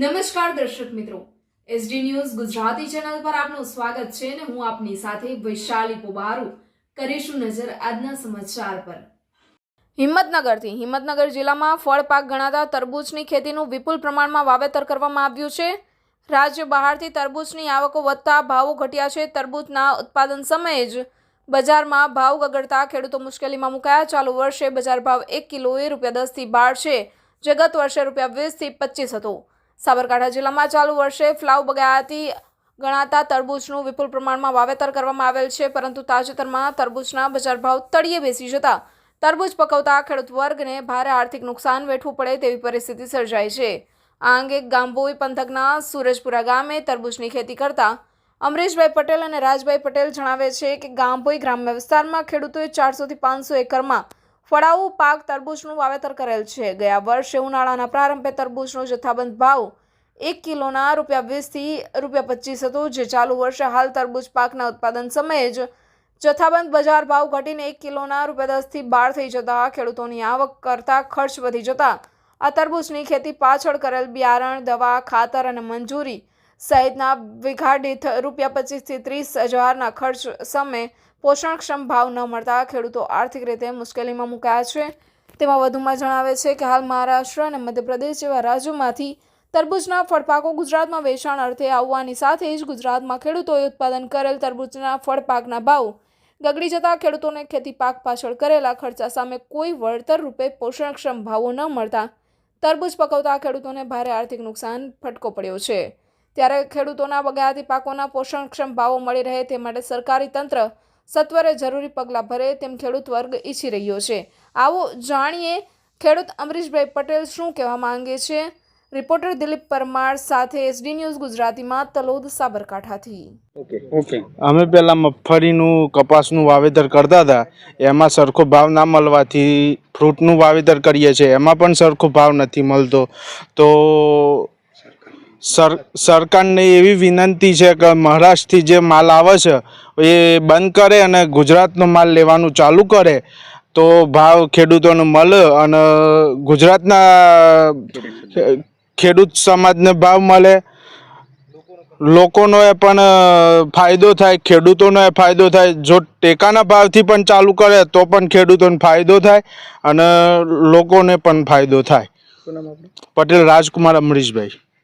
નમસ્કાર દર્શક મિત્રો. એસડી ન્યૂઝ ગુજરાતી ચેનલ પર આપનું સ્વાગત છે અને હું આપની સાથે વૈશાલી પોબારુ કરીશું નજર આજના સમાચાર પર. હિંમતનગરથી હિંમતનગર જિલ્લામાં ફળ પાક ગણાતા તરબૂચની ખેતીનું વિપુલ પ્રમાણમાં વાવેતર કરવામાં આવ્યું છે. રાજ્ય બહારથી તરબૂચની આવકો વધતા ભાવો ઘટ્યા છે. તરબૂચના ઉત્પાદન સમયે જ બજારમાં ભાવ ગગડતા ખેડૂતો મુશ્કેલીમાં મુકાયા. ચાલુ વર્ષે બજાર ભાવ એક કિલોએ રૂપિયા દસથી બાર છે. જે ગત વર્ષે રૂપિયા વીસથી પચીસ હતો. સાબરકાંઠા જિલ્લામાં ચાલુ વર્ષે ફ્લાવ બગાયાતી ગણાતા તરબૂચનું વિપુલ પ્રમાણમાં વાવેતર કરવામાં આવેલ છે, પરંતુ તાજેતરમાં તરબૂચના બજાર ભાવ તળિયે બેસી જતા તરબૂચ પકવતા ખેડૂત વર્ગને ભારે આર્થિક નુકસાન વેઠવું પડે તેવી પરિસ્થિતિ સર્જાઈ છે. આ અંગે ગાંભોઈ પંથકના સુરજપુરા ગામે તરબૂચની ખેતી કરતા અમરેશભાઈ પટેલ અને રાજભાઈ પટેલ જણાવે છે કે ગાંભોઈ ગ્રામ્ય વિસ્તારમાં ખેડૂતોએ ચારસોથી પાંચસો એકરમાં ફળાઉ પાક તરબૂચનું વાવેતર કરેલ છે. ગયા વર્ષે ઉનાળાના પ્રારંભે તરબૂચનો જથ્થાબંધ ભાવ એક કિલોના રૂપિયા વીસથી રૂપિયા પચીસ હતો, જે ચાલુ વર્ષે હાલ તરબૂચ પાકના ઉત્પાદન સમયે જ જથ્થાબંધ બજાર ભાવ ઘટીને એક કિલોના રૂપિયા દસથી બાર થઈ જતા ખેડૂતોની આવક કરતાં ખર્ચ વધી જતા આ તરબૂચની ખેતી પાછળ કરેલ બિયારણ, દવા, ખાતર અને મંજૂરી સહિતના વીઘા દીઠ રૂપિયા પચીસથી ત્રીસ હજારના ખર્ચ સામે પોષણક્ષમ ભાવ ન મળતા ખેડૂતો આર્થિક રીતે મુશ્કેલીમાં મુકાયા છે. તેમાં વધુમાં જણાવે છે કે હાલ મહારાષ્ટ્ર અને મધ્યપ્રદેશ જેવા રાજ્યોમાંથી તરબૂચના ફળપાકો ગુજરાતમાં વેચાણ અર્થે આવવાની સાથે જ ગુજરાતમાં ખેડૂતોએ ઉત્પાદન કરેલ તરબૂચના ફળપાકના ભાવ ગગડી જતા ખેડૂતોને ખેતી પાક પાછળ કરેલા ખર્ચા સામે કોઈ વળતર રૂપે પોષણક્ષમ ભાવો ન મળતા તરબૂચ પકવતા ખેડૂતોને ભારે આર્થિક નુકસાન ફટકો પડ્યો છે. ત્યારે ખેડૂતોના બગાયતી પાકોના પોષણક્ષમ ભાવો મળી રહે તે માટે સરકારી તંત્ર સત્વરે જરૂરી પગલાં ભરે તેમ ખેડૂત વર્ગ ઈચ્છી રહ્યો છે. આવો જાણીએ ખેડૂત અમરીશભાઈ પટેલ શું કહેવા માંગે છે? રિપોર્ટર દિલીપ પરમાર સાથે એસડી ન્યૂઝ ગુજરાતીમાં તલોદ સાબરકાંઠાથી. ઓકે ઓકે અમે પહેલા મગફળીનું કપાસનું વાવેતર કરતા હતા. એમાં સરખો ભાવ ના મળવાથી ફ્રૂટનું વાવેતર કરીએ છીએ. એમાં પણ સરખો ભાવ નથી મળતો. તો સર સરકારને એવી વિનંતી છે કે મહારાષ્ટ્રથી જે માલ આવે છે એ બંધ કરે અને ગુજરાતનો માલ લેવાનું ચાલુ કરે. તો ભાવ ખેડૂતોને મળે અને ગુજરાતના ખેડૂત સમાજને ભાવ મળે. લોકોનો એ પણ ફાયદો થાય ખેડૂતોનો એ ફાયદો થાય. જો ટેકાના ભાવથી પણ ચાલુ કરે તો પણ ખેડૂતોને ફાયદો થાય અને લોકોને પણ ફાયદો થાય. પટેલ રાજકુમાર અમરીશભાઈ.